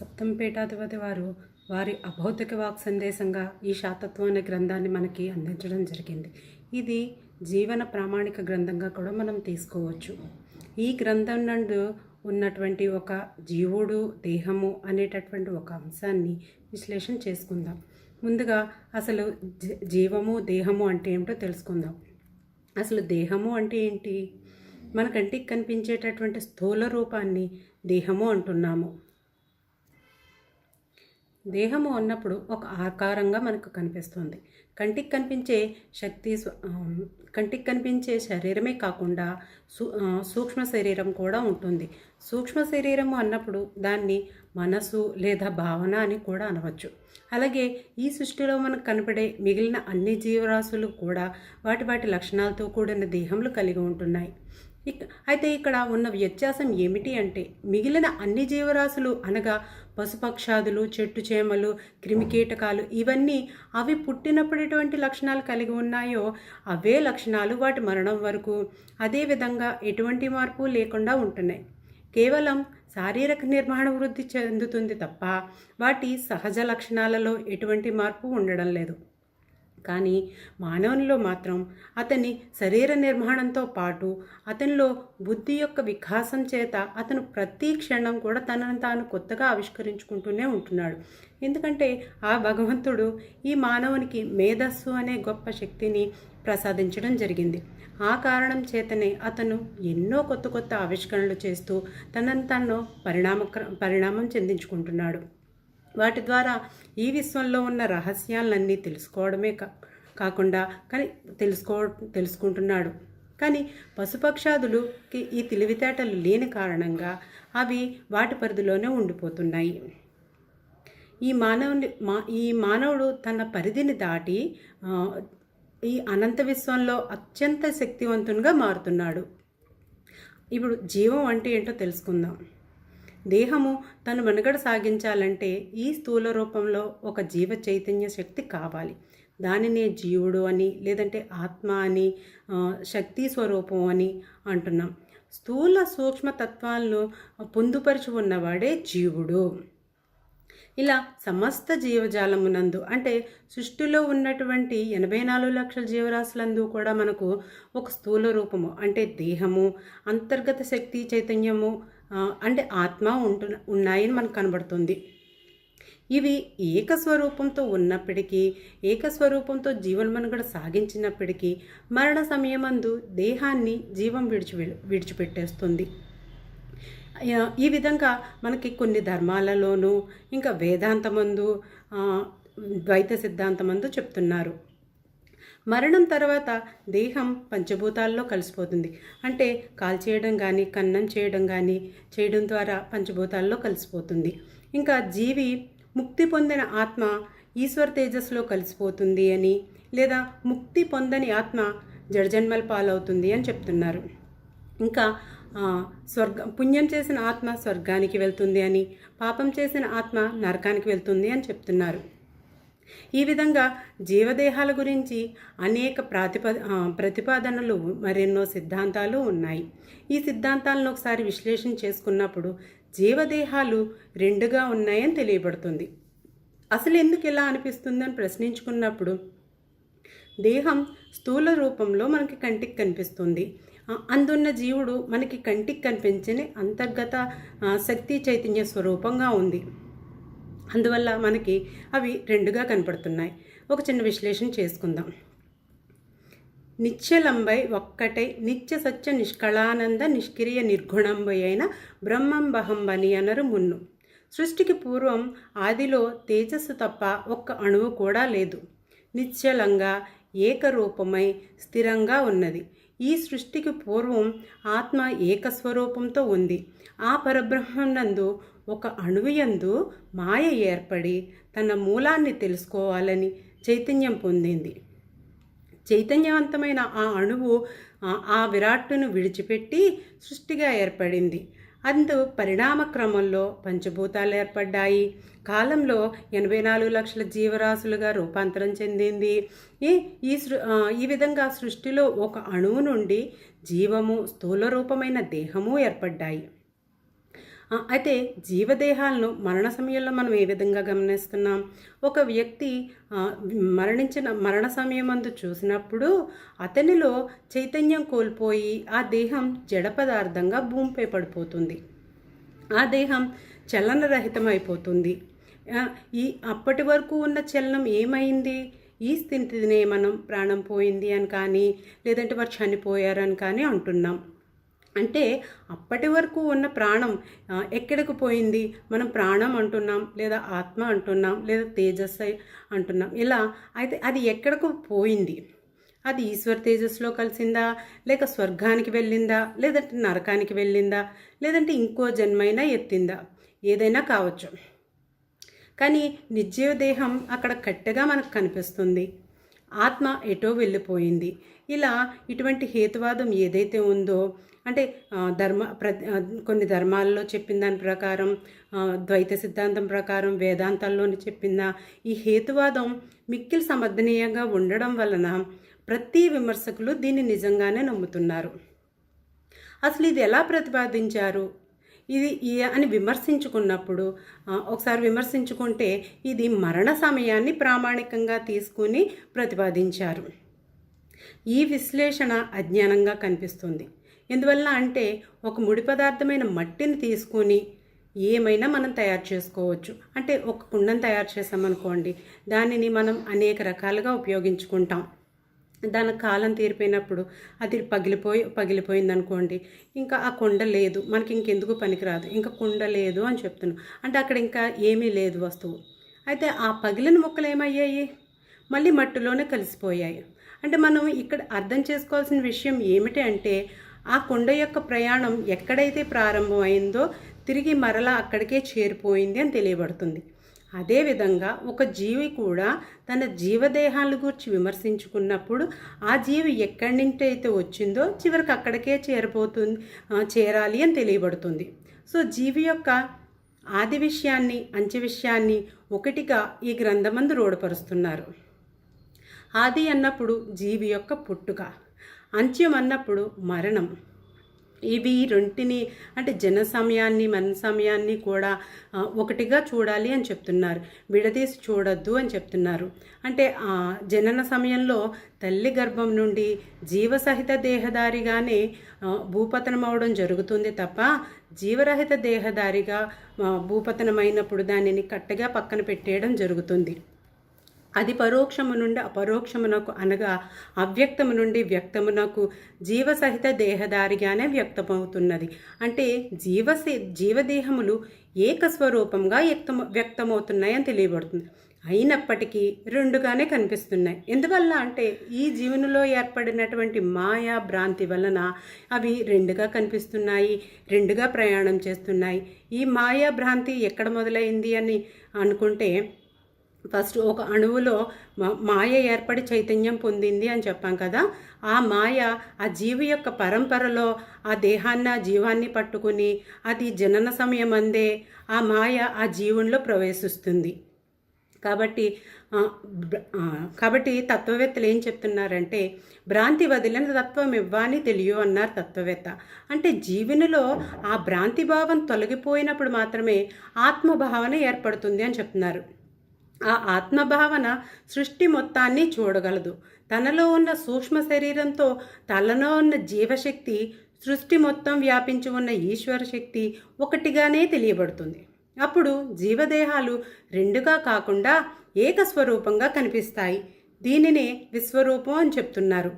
సప్తంపేటాధిపతి వారు వారి అభౌతిక వాక్ సందేశంగా ఈ శాతత్వం అనే గ్రంథాన్ని మనకి అందించడం జరిగింది. ఇది జీవన ప్రామాణిక గ్రంథంగా కూడా మనం తీసుకోవచ్చు. ఈ గ్రంథం నందు ఉన్నటువంటి ఒక జీవుడు దేహము అనేటటువంటి ఒక అంశాన్ని విశ్లేషణ చేసుకుందాం. ముందుగా అసలు జీవము దేహము అంటే ఏమిటో తెలుసుకుందాం. అసలు దేహము అంటే ఏంటి? మన కంటికి కనిపించేటటువంటి స్థూల రూపాన్ని దేహము అంటున్నాము. దేహము అన్నప్పుడు ఒక ఆకారంగా మనకు కనిపిస్తుంది. కంటికి కనిపించే శక్తి కంటికి కనిపించే శరీరమే కాకుండా సూ సూక్ష్మ శరీరం కూడా ఉంటుంది. సూక్ష్మ శరీరము అన్నప్పుడు దాన్ని మనసు లేదా భావన అని కూడా అనవచ్చు. అలాగే ఈ సృష్టిలో మనకు కనపడే మిగిలిన అన్ని జీవరాశులు కూడా వాటి వాటి లక్షణాలతో కూడిన దేహములు కలిగి ఉంటున్నాయి. అయితే ఇక్కడ ఉన్న వ్యత్యాసం ఏమిటి అంటే మిగిలిన అన్ని జీవరాశులు అనగా పశుపక్షాదులు చెట్టు చేమలు క్రిమికీటకాలు ఇవన్నీ అవి పుట్టినప్పుడు ఎటువంటి లక్షణాలు కలిగి ఉన్నాయో అవే లక్షణాలు వాటి మరణం వరకు. అదేవిధంగా ఎటువంటి మార్పు లేకుండా ఉంటున్నాయి. కేవలం శారీరక నిర్మాణ వృద్ధి చెందుతుంది తప్ప వాటి సహజ లక్షణాలలో ఎటువంటి మార్పు ఉండడం లేదు. కానీ మానవునిలో మాత్రం అతని శరీర నిర్మాణంతో పాటు అతనిలో బుద్ధి యొక్క వికాసం చేత అతను ప్రతి క్షణం కూడా తనను తాను కొత్తగా ఆవిష్కరించుకుంటూనే ఉంటున్నాడు. ఎందుకంటే ఆ భగవంతుడు ఈ మానవునికి మేధస్సు అనే గొప్ప శక్తిని ప్రసాదించడం జరిగింది. ఆ కారణం చేతనే అతను ఎన్నో కొత్త కొత్త ఆవిష్కరణలు చేస్తూ తనను తను పరిణామ పరిణామం చెందించుకుంటున్నాడు. వాటి ద్వారా ఈ విశ్వంలో ఉన్న రహస్యాలన్నీ తెలుసుకోవడమే కా కాకుండా కానీ తెలుసుకో తెలుసుకుంటున్నాడు. కానీ పశుపక్షాదులకి ఈ తెలివితేటలు లేని కారణంగా అవి వాటి పరిధిలోనే ఉండిపోతున్నాయి. ఈ మానవుని మా ఈ మానవుడు తన పరిధిని దాటి ఈ అనంత విశ్వంలో అత్యంత శక్తివంతునిగా మారుతున్నాడు. ఇప్పుడు జీవం అంటే ఏంటో తెలుసుకుందాం. దేహము తను మనుగడ సాగించాలంటే ఈ స్థూల రూపంలో ఒక జీవ చైతన్య శక్తి కావాలి. దానినే జీవుడు అని లేదంటే ఆత్మ అని శక్తి స్వరూపం అని అంటున్నాం. స్థూల సూక్ష్మ తత్వాలను పొందుపరిచి ఉన్నవాడే జీవుడు. ఇలా సమస్త జీవజాలమునందు అంటే సృష్టిలో ఉన్నటువంటి ఎనభై నాలుగు లక్షల జీవరాశులందు కూడా మనకు ఒక స్థూల రూపము అంటే దేహము అంతర్గత శక్తి చైతన్యము అంటే ఆత్మ ఉంటు ఉన్నాయని మనకు కనబడుతుంది. ఇవి ఏకస్వరూపంతో ఉన్నప్పటికీ ఏకస్వరూపంతో జీవన్మనుగడ సాగించినప్పటికీ మరణ సమయమందు దేహాన్ని జీవం విడిచి విడిచిపెట్టేస్తుంది. ఈ విధంగా మనకి కొన్ని ధర్మాలలోనూ ఇంకా వేదాంతమందు ద్వైత సిద్ధాంతమందు చెప్తున్నారు. మరణం తర్వాత దేహం పంచభూతాల్లో కలిసిపోతుంది. అంటే కాల్చేయడం కానీ కన్నం చేయడం కానీ చేయడం ద్వారా పంచభూతాల్లో కలిసిపోతుంది. ఇంకా జీవి ముక్తి పొందిన ఆత్మ ఈశ్వర్ తేజస్సులో కలిసిపోతుంది అని లేదా ముక్తి పొందని ఆత్మ జడజన్మల పాలవుతుంది అని చెప్తున్నారు. ఇంకా స్వర్గ పుణ్యం చేసిన ఆత్మ స్వర్గానికి వెళ్తుంది అని పాపం చేసిన ఆత్మ నరకానికి వెళ్తుంది అని చెప్తున్నారు. ఈ విధంగా జీవదేహాల గురించి అనేక ప్రాతిప ప్రతిపాదనలు మరెన్నో సిద్ధాంతాలు ఉన్నాయి. ఈ సిద్ధాంతాలను ఒకసారి విశ్లేషణ చేసుకున్నప్పుడు జీవదేహాలు రెండుగా ఉన్నాయని తెలియబడుతుంది. అసలు ఎందుకు ఇలా అనిపిస్తుందని ప్రశ్నించుకున్నప్పుడు దేహం స్థూల రూపంలో మనకి కంటికి కనిపిస్తుంది. అందున్న జీవుడు మనకి కంటికి కనిపించని అంతర్గత శక్తి చైతన్య స్వరూపంగా ఉంది. అందువల్ల మనకి అవి రెండుగా కనపడుతున్నాయి. ఒక చిన్న విశ్లేషణ చేసుకుందాం. నిత్యలంబై ఒక్కటై నిత్య సత్య నిష్కళానంద నిష్క్రియ నిర్గుణంబై అయిన బ్రహ్మంబహంబని అనరు మున్ను. సృష్టికి పూర్వం ఆదిలో తేజస్సు తప్ప ఒక్క అణువు కూడా లేదు. నిశ్చలంగా ఏకరూపమై స్థిరంగా ఉన్నది. ఈ సృష్టికి పూర్వం ఆత్మ ఏకస్వరూపంతో ఉంది. ఆ పరబ్రహ్మనందు ఒక అణువుయందు మాయ ఏర్పడి తన మూలాన్ని తెలుసుకోవాలని చైతన్యం పొందింది. చైతన్యవంతమైన ఆ అణువు ఆ- విరాట్ను విరాట్టును విడిచిపెట్టి సృష్టిగా ఏర్పడింది. అందు పరిణామ క్రమంలో పంచభూతాలు ఏర్పడ్డాయి. కాలంలో ఎనభై నాలుగు లక్షల జీవరాశులుగా రూపాంతరం చెందింది. ఈ ఈ సృ ఈ విధంగా సృష్టిలో ఒక అణువు నుండి జీవము స్థూల రూపమైన దేహము ఏర్పడ్డాయి. అయితే జీవదేహాలను మరణ సమయంలో మనం ఏ విధంగా గమనిస్తున్నాం? ఒక వ్యక్తి మరణించిన మరణ సమయమందు చూసినప్పుడు అతనిలో చైతన్యం కోల్పోయి ఆ దేహం జడ పదార్థంగా భూమిపై పడిపోతుంది. ఆ దేహం చలనరహితమైపోతుంది. అయిపోతుంది ఈ అప్పటి వరకు ఉన్న చలనం ఏమైంది? ఈ స్థితినే మనం ప్రాణం పోయింది అని కానీ లేదంటే వారు చనిపోయారని కానీ అంటున్నాం. అంటే అప్పటి వరకు ఉన్న ప్రాణం ఎక్కడికి పోయింది? మనం ప్రాణం అంటున్నాం లేదా ఆత్మ అంటున్నాం లేదా తేజస్సు అంటున్నాం? ఇలా అయితే అది ఎక్కడికి పోయింది? అది ఈశ్వర తేజస్సులో కలిసిందా? లేక స్వర్గానికి వెళ్ళిందా? లేదంటే నరకానికి వెళ్ళిందా? లేదంటే ఇంకో జన్మైనా ఎత్తిందా? ఏదైనా కావచ్చు. కానీ నిర్జీవ దేహం అక్కడ కట్టెగా మనకు కనిపిస్తుంది. ఆత్మ ఎటో వెళ్ళిపోయింది. ఇలా ఇటువంటి హేతువాదం ఏదైతే ఉందో అంటే ధర్మ ప్ర కొన్ని ధర్మాల్లో చెప్పిన దాని ప్రకారం ద్వైత సిద్ధాంతం ప్రకారం వేదాంతాల్లోని చెప్పిన ఈ హేతువాదం మిక్కిలి సమర్థనీయంగా ఉండడం వలన ప్రతి విమర్శకులు దీన్ని నిజంగానే నమ్ముతున్నారు. అసలు ఇది ఎలా ప్రతిపాదించారు? ఇది ఈ అని విమర్శించుకున్నప్పుడు ఒకసారి విమర్శించుకుంటే ఇది మరణ సమయాన్ని ప్రామాణికంగా తీసుకుని ప్రతిపాదించారు. ఈ విశ్లేషణ అజ్ఞానంగా కనిపిస్తుంది. ఎందువల్ల అంటే ఒక ముడి పదార్థమైన మట్టిని తీసుకొని ఏమైనా మనం తయారు చేసుకోవచ్చు. అంటే ఒక కుండను తయారు చేసామనుకోండి దానిని మనం అనేక రకాలుగా ఉపయోగించుకుంటాం. దాని కాలం తీరిపోయినప్పుడు అది పగిలిపోయి పగిలిపోయింది అనుకోండి ఇంకా ఆ కుండ లేదు. మనకి ఇంకెందుకు పనికిరాదు. ఇంకా కుండ లేదు అని చెప్తున్నాం. అంటే అక్కడ ఇంకా ఏమీ లేదు వస్తువు. అయితే ఆ పగిలిన ముక్కలు ఏమయ్యాయి? మళ్ళీ మట్టిలోనే కలిసిపోయాయి. అంటే మనం ఇక్కడ అర్థం చేసుకోవాల్సిన విషయం ఏమిటి అంటే ఆ కొండ యొక్క ప్రయాణం ఎక్కడైతే ప్రారంభమైందో తిరిగి మరలా అక్కడికే చేరిపోయింది అని తెలియబడుతుంది. అదేవిధంగా ఒక జీవి కూడా తన జీవదేహాల గురించి విమర్శించుకున్నప్పుడు ఆ జీవి ఎక్కడి నుంచి అయితే వచ్చిందో చివరికి అక్కడికే చేరిపోతుంది చేరాలి అని తెలియబడుతుంది. సో జీవి యొక్క ఆది విషయాన్ని అంచె విషయాన్ని ఒకటిగా ఈ గ్రంథమందు రూఢపరుస్తున్నారు. ఆది అన్నప్పుడు జీవి యొక్క పుట్టుక అంత్యం అన్నప్పుడు మరణం. ఇవి రెంటిని అంటే జన సమయాన్ని మన సమయాన్ని కూడా ఒకటిగా చూడాలి అని చెప్తున్నారు. విడదీసి చూడొద్దు అని చెప్తున్నారు. అంటే ఆ జనన సమయంలో తల్లి గర్భం నుండి జీవసహిత దేహదారిగానే భూపతనం అవడం జరుగుతుంది తప్ప జీవరహిత దేహదారిగా భూపతనమైనప్పుడు దానిని కట్టగా పక్కన పెట్టేయడం జరుగుతుంది. అది పరోక్షము నుండి అపరోక్షమునకు అనగా అవ్యక్తము నుండి వ్యక్తమునకు జీవసహిత దేహదారిగానే వ్యక్తమవుతున్నది. అంటే జీవసే జీవదేహములు ఏకస్వరూపంగా వ్యక్తమ వ్యక్తమవుతున్నాయని తెలియబడుతుంది. అయినప్పటికీ రెండుగానే కనిపిస్తున్నాయి. ఎందువల్ల అంటే ఈ జీవనంలో ఏర్పడినటువంటి మాయా భ్రాంతి వలన అవి రెండుగా కనిపిస్తున్నాయి రెండుగా ప్రయాణం చేస్తున్నాయి. ఈ మాయా భ్రాంతి ఎక్కడ మొదలైంది అని అనుకుంటే ఫస్ట్ ఒక అణువులో మా- మాయ ఏర్పడి చైతన్యం పొందింది అని చెప్పాం కదా. ఆ మాయ ఆ జీవి యొక్క పరంపరలో ఆ దేహాన్ని ఆ జీవాన్ని పట్టుకుని అది జనన సమయం అందే ఆ మాయ ఆ జీవునిలో ప్రవేశిస్తుంది. కాబట్టి కాబట్టి తత్వవేత్తలు ఏం చెప్తున్నారంటే భ్రాంతి వదిలిన తత్వం ఇవ్వని తెలియ అన్నారు తత్వవేత్త. అంటే జీవునిలో ఆ భ్రాంతి భావం తొలగిపోయినప్పుడు మాత్రమే ఆత్మభావన ఏర్పడుతుంది అని చెప్తున్నారు. ఆ ఆత్మభావన సృష్టి మొత్తాన్ని చూడగలదు. తనలో ఉన్న సూక్ష్మ శరీరంతో తనలో ఉన్న జీవశక్తి సృష్టి మొత్తం వ్యాపించి ఉన్న ఈశ్వర శక్తి ఒకటిగానే తెలియబడుతుంది. అప్పుడు జీవదేహాలు రెండుగా కాకుండా ఏకస్వరూపంగా కనిపిస్తాయి. దీనినే విశ్వరూపం అని చెప్తున్నారు.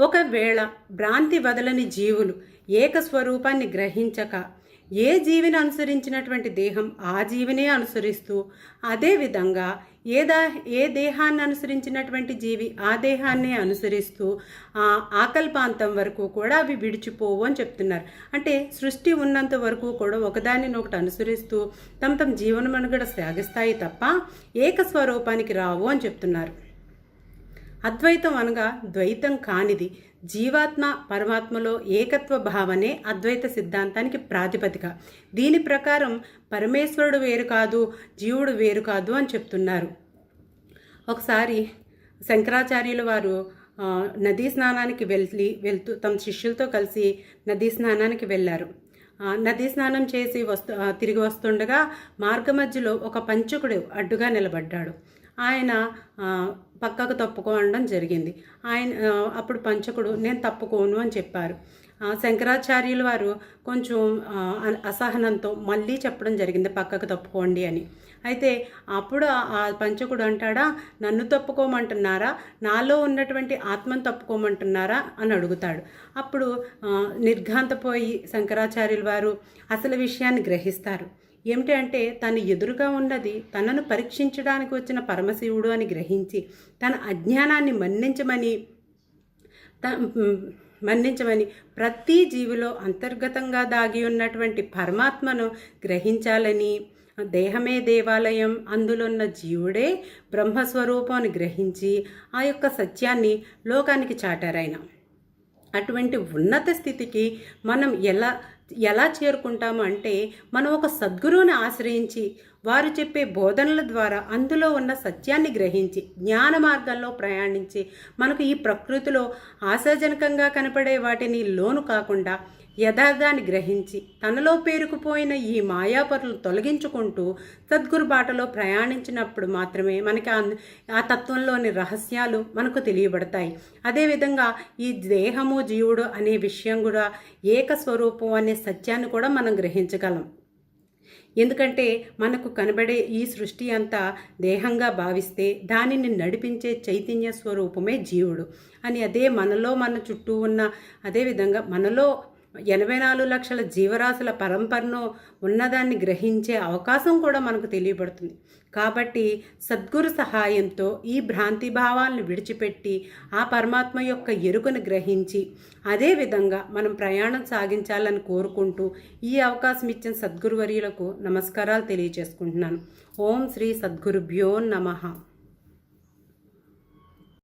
ఒకవేళ భ్రాంతి వదలని జీవులు ఏకస్వరూపాన్ని గ్రహించక ఏ జీవిని అనుసరించినటువంటి దేహం ఆ జీవినే అనుసరిస్తూ అదేవిధంగా ఏ దా ఏ దేహాన్ని అనుసరించినటువంటి జీవి ఆ దేహాన్నే అనుసరిస్తూ ఆ ఆకల్పాంతం వరకు కూడా అవి విడిచిపోవు అని చెప్తున్నారు. అంటే సృష్టి ఉన్నంత వరకు కూడా ఒకదానిని ఒకటి అనుసరిస్తూ తమ తమ జీవన మనుగడ సాగిస్తాయి తప్ప ఏకస్వరూపానికి రావు అని చెప్తున్నారు. అద్వైతం అనగా ద్వైతం కానిది. జీవాత్మ పరమాత్మలో ఏకత్వ భావనే అద్వైత సిద్ధాంతానికి ప్రాతిపదిక. దీని ప్రకారం పరమేశ్వరుడు వేరు కాదు జీవుడు వేరు కాదు అని చెప్తున్నారు. ఒకసారి శంకరాచార్యుల వారు నదీ స్నానానికి వెళ్ళి వెళ్తూ తమ శిష్యులతో కలిసి నదీ స్నానానికి వెళ్ళారు. నదీ స్నానం చేసి వస్తు తిరిగి వస్తుండగా మార్గ మధ్యలో ఒక పంచకుడు అడ్డుగా నిలబడ్డాడు. ఆయన పక్కకు తప్పుకోవడం జరిగింది. ఆయన అప్పుడు పంచకుడు నేను తప్పుకోను అని చెప్పారు. శంకరాచార్యులు శంకరాచార్యుల వారు కొంచెం అసహనంతో మళ్ళీ చెప్పడం జరిగింది పక్కకు తప్పుకోండి అని. అయితే అప్పుడు ఆ- పంచకుడు అంటాడా నన్ను తప్పుకోమంటున్నారా? నాలో ఉన్నటువంటి ఆత్మను తప్పుకోమంటున్నారా? అని అడుగుతాడు. అప్పుడు నిర్ఘాంతపోయి శంకరాచార్యుల వారు అసలు విషయాన్ని గ్రహిస్తారు. ఏమిటి అంటే తను ఎదురుగా ఉన్నది తనను పరీక్షించడానికి వచ్చిన పరమశివుడు అని గ్రహించి తన అజ్ఞానాన్ని మన్నించమని త- మన్నించమని ప్రతి జీవిలో అంతర్గతంగా దాగి ఉన్నటువంటి పరమాత్మను గ్రహించాలని దేహమే దేవాలయం అందులో ఉన్న జీవుడే బ్రహ్మస్వరూపాన్ని గ్రహించి ఆ యొక్క సత్యాన్ని లోకానికి చాటారాయన. అటువంటి ఉన్నత స్థితికి మనం ఎలా ఎలా చేరుకుంటాము అంటే మనం ఒక సద్గురువుని ఆశ్రయించి వారు చెప్పే బోధనల ద్వారా అందులో ఉన్న సత్యాన్ని గ్రహించి జ్ఞాన మార్గంలో ప్రయాణించి మనకు ఈ ప్రకృతిలో ఆశాజనకంగా కనపడే వాటిని లోను కాకుండా యథార్థాన్ని గ్రహించి తనలో పేరుకుపోయిన ఈ మాయాపరులు తొలగించుకుంటూ సద్గురు బాటలో ప్రయాణించినప్పుడు మాత్రమే మనకి ఆ- ఆ తత్వంలోని రహస్యాలు మనకు తెలియబడతాయి. అదేవిధంగా ఈ దేహము జీవుడు అనే విషయం కూడా ఏకస్వరూపం అనే సత్యాన్ని కూడా మనం గ్రహించగలం. ఎందుకంటే మనకు కనబడే ఈ సృష్టి అంతా దేహంగా భావిస్తే దానిని నడిపించే చైతన్య స్వరూపమే జీవుడు. అని అదే మనలో మన చుట్టూ ఉన్న అదేవిధంగా మనలో ఎనభై నాలుగు లక్షల జీవరాశుల పరంపరను ఉన్నదాన్ని గ్రహించే అవకాశం కూడా మనకు తెలియబడుతుంది. కాబట్టి సద్గురు సహాయంతో ఈ భ్రాంతి భావాలను విడిచిపెట్టి ఆ పరమాత్మ యొక్క ఎరుకను గ్రహించి అదేవిధంగా మనం ప్రయాణం సాగించాలని కోరుకుంటూ ఈ అవకాశం ఇచ్చిన సద్గురువర్యులకు నమస్కారాలు తెలియజేసుకుంటున్నాను. ఓం శ్రీ సద్గురుభ్యో నమః.